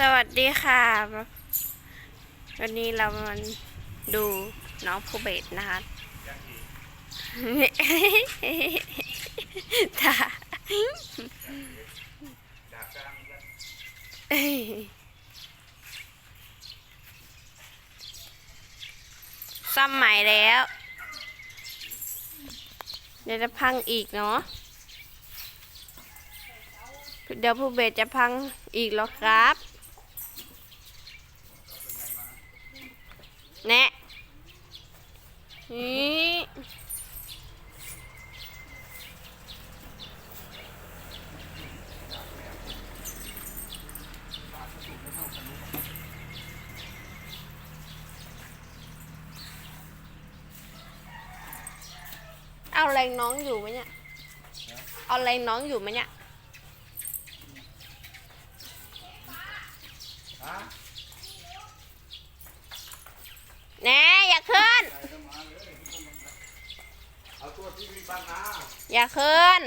สวัสดีค่ะ วันนี้เรามาดูน้องภูเบศนะคะค่ะซ่อมใหม่แล้ว เดี๋ยวจะพังอีกเนาะเดี๋ยวผู้เบสจะพังอีกแล้วครับ แนะนี่เอาแรงน้องอยู่ไหมเนี่ย เอาแรงน้องอยู่ไหมเนี่ย แหน่อย่าขึ้น เอาตัวที่มีปัญหา อย่าขึ้น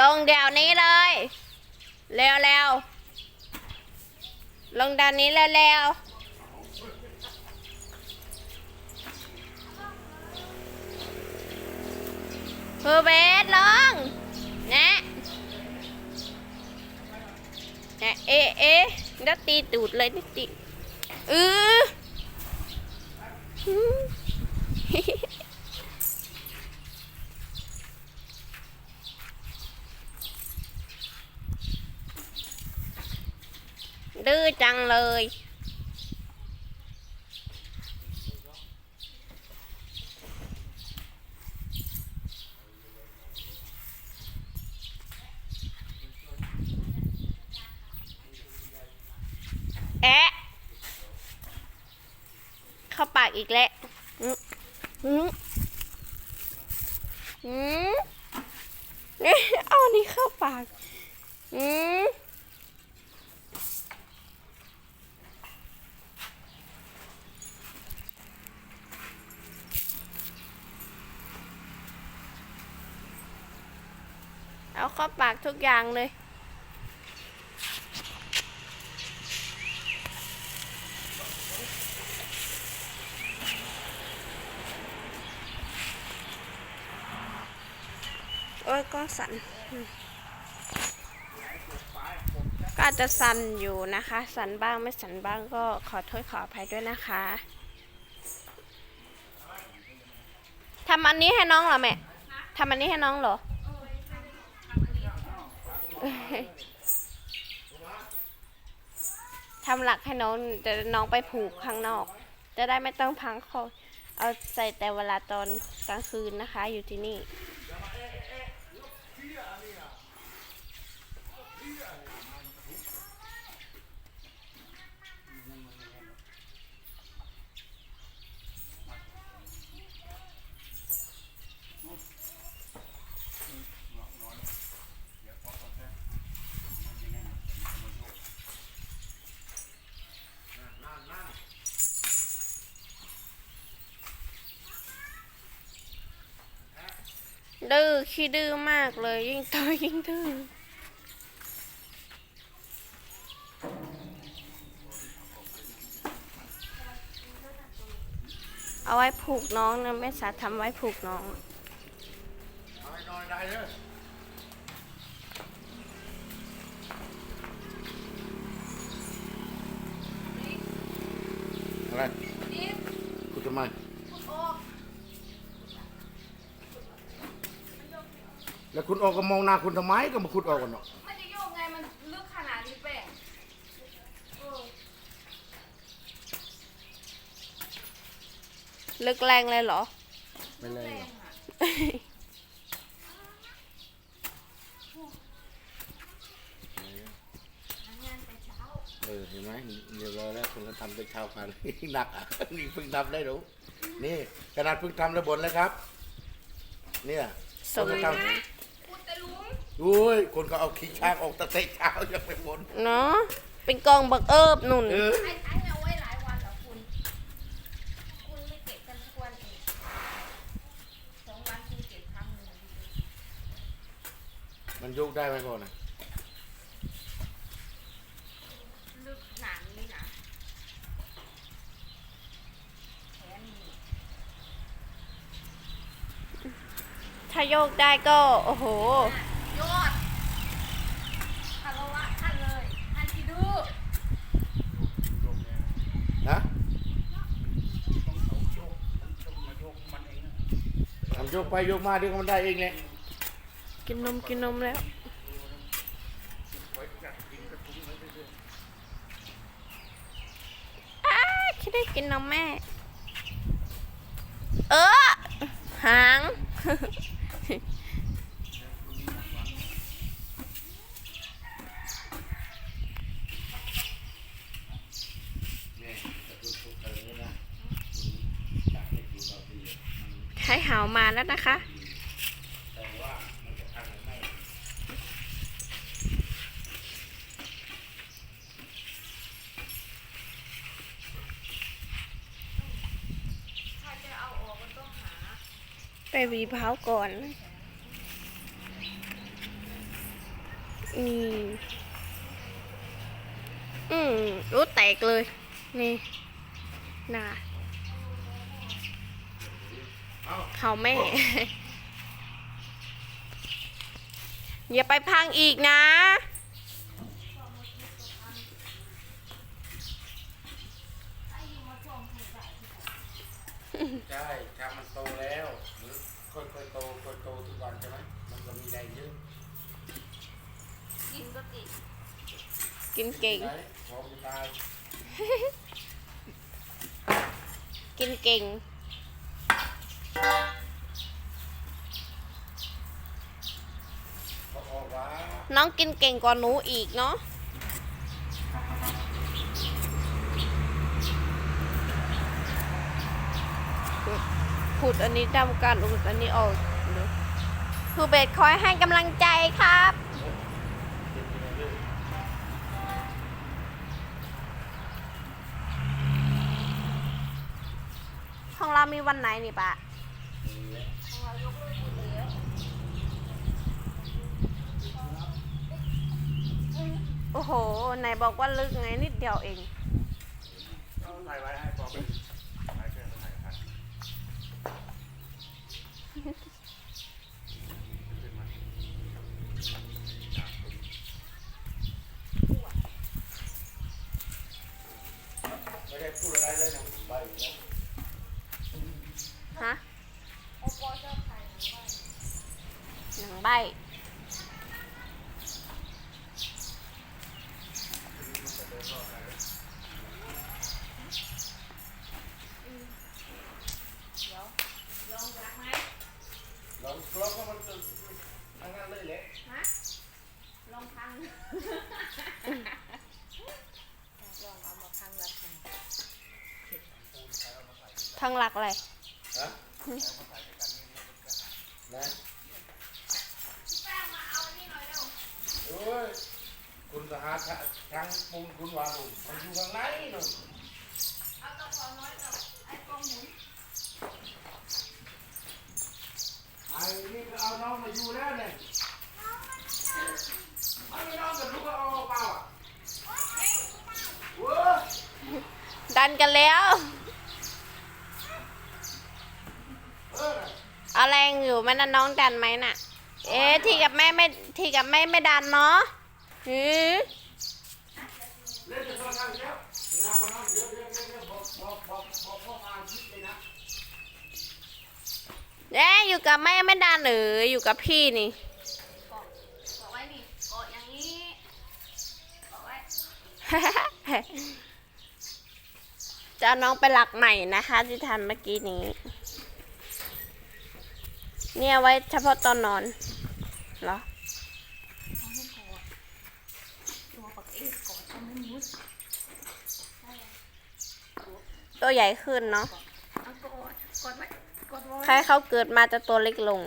ลงเดี๋ยวนี้เลย เร็วเร็วลงเดี๋ยวนี้เร็วเร็วคือเบสลงนะนะเอ๊ะเอ๊ะเดี๋ยวตีตูดเลยนี่ตีเออ ดื้อจังเลย แอะเข้าปากอีกแล้วอืมอืมอืมนี่เอาอันนี้เข้าปากอืม เอาเข้าปากทุกอย่างเลย โอ้ยก็สั่น ก็อาจจะสั่นอยู่นะคะ สั่นบ้างไม่สั่นบ้างก็ขอโทษขออภัยด้วยนะคะทำอันนี้ให้น้องเหรอแม่ ทำอันนี้ให้น้องเหรอ ทำหลักให้น้องจะน้องไปผูกข้างนอก จะได้ไม่ต้องพังคอเอาใส่แต่เวลาตอนกลางคืนนะคะ อยู่ที่นี่ ดื้อขี้ดื้อมากเลย ยิ่งโตยิ่งดื้อเอาไว้ผูกน้องนะแม่สาทำไว้ผูกน้อง เอาให้นอนได้เลยอะไรคุณทำไม แล้วคุณออกก็มองหน้าคุณทำไมก็มาขุดออกกันเนาะมันจะโยกไงมันลึกขนาดนี้แป้งเออลึกแรงเลยเหรอ ไม่เลยแป้งหรอกอะเออเห็นไหมเรียบร้อยแล้วคุณก็ทำไปเช้ากันหนักอะนี่เพิ่งทำได้รู้นี่ขนาดเพิ่งทำระบนแล้วครับ เนี่ยสมคนก็ทพูดแต่ ด้วยคนเขาเอาขี้ช้างออกตั้แต่เช้ายังไม่หมดเนาะเป็นกองบักเอิบนุ่นเช้เอาไว้หลายวันเหรอคุณ คุณไม่เก็บกันทุกวันเองสองวันคุณเก็บครั้งนึงมันยกได้ไหมก่อนะถ้าโยกได้ก็ โอ้โห โยกไปโยกมาเดี๋ยวมันได้เองแหละกินนมกินนมแล้ว อ้าคิดได้กินนมแม่ เออหาง นี่แต่คุณทุกคนเลยนะอยากให้คุณเราดีมัน ใใช้หาวมาแล้วนะคะ ไปวีเผาก่อน นี่ อืมรู้แตกเลย นี่ น่ะ เอ้าเขาแม่ อย่าไปพังอีกนะ ใช่ชามันโตแล้วหรือค่อยๆโตค่อยๆโตทุกวันใช่ไหมมันก็มีแรงเยอะกินก็ติดกินเก่ง ไหนพร้อมจะตาย กินเก่งก็ออกว่า น้องกินเก่งกว่าหนูอีกเนาะพูดอันนี้ดำกันอุดอันนี้ออกครูเบสคอยให้กำลังใจครับ ของเรามีวันไหนนี่ปะ โอ้โห ไหนบอกว่าลึกไงนิดเดียวเอง ถ่ายไว้ให้พอเป็นถ่ายแค่ถ่ายกันไม่ได้พูดอะไรเลยนะใบแล้ว ฮะ โอปอชอบใครหรือว่า หนังใบ เดี๋ยวลองรักไหม ลองลองก็มันจะทั้งนั้นเลยแหละ ฮะลองพังลองเอามาพังละพัง ทางหลักอะไรฮะนะแป้งมาเอาอันนี้หน่อยเร็วโอ้ยคุณสหาทั้งปูนคุณวาลุมันอยู่ข้างในนู่นเอาตะขอน้อยกับไอ้กองหมุนไอ้นี่ก็เอาน้องมาอยู่แล้วเนี่ยไม่มีน้องกับลูกก็เอาเปล่าอะเว้ยดันกันแล้ว เออ เอา แรงอยู่ไหมันนะน้องดันไหมน่ะ เอ๊ะที่กับแม่ไม่ที่กับแม่ไม่ดันเนาะหือเล่นจะโทรศัพท์เดี๋ยวเวลามานั่งเดี๋ยวเดี๋ยวเดี๋ยวเดี๋ยวบอกบอกบอกบอกพ่อมาคิดเลยนะเอ๊ะอยู่กับแม่ไม่ดันหรืออยู่กับพี่นี่เกาะเกาะไว้นี่เกาะอย่างนี้เกาะไว้จะเอาน้องไปหลักใหม่นะคะที่ทำเมื่อกี้นี้ เนี่ยไว้เฉพาะตอนนอนเหรอตัวใหญ่ขึ้นเนาะเอากอดกอดไว้กอดไว้ใครเขาเกิดมาจะตัวเล็กลง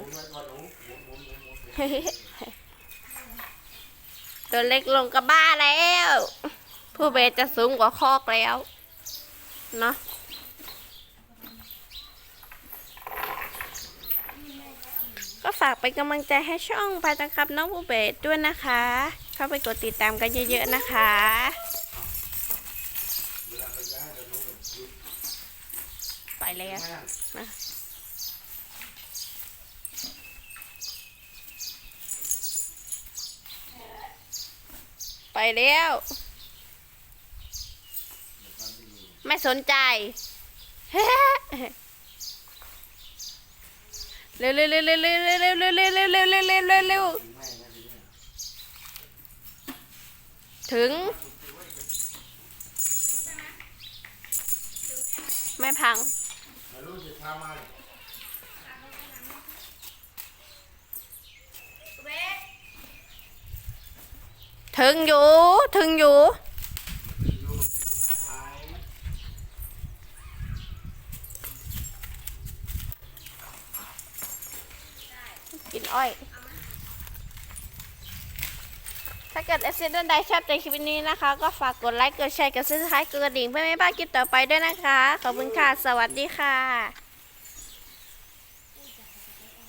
ตัวเล็กลงก็บ้าแล้ว ผู้เบสจะสูงกว่าคอกแล้ว เนาะ ก็ฝากเป็นกำลังใจให้ช่องไปตะครับน้องบูเบตด้วยนะคะ เข้าไปกดติดตามกันเยอะๆนะคะ ไปแล้วไปแล้ว ไม่สนใจ เร็วเร็วเร็วเร็วเร็วเร็วเร็วเร็วเร็วเร็วเร็วเร็วเร็วเร็วเร็วถึง ไม่พังไม่รู้จะทำอะไรเวทถึงอยู่ ถึงอยู่ กิน อ้อย ถ้าเกิดเอเซนท่านใดชอบใจคลิปนี้นะคะ ก็ฝากกดไลค์ กดแชร์ กดซับสไครต์กดกระดิ่งเพื่อไม่พลาดคลิปต่อไปด้วยนะคะ ขอบคุณค่ะ สวัสดีค่ะ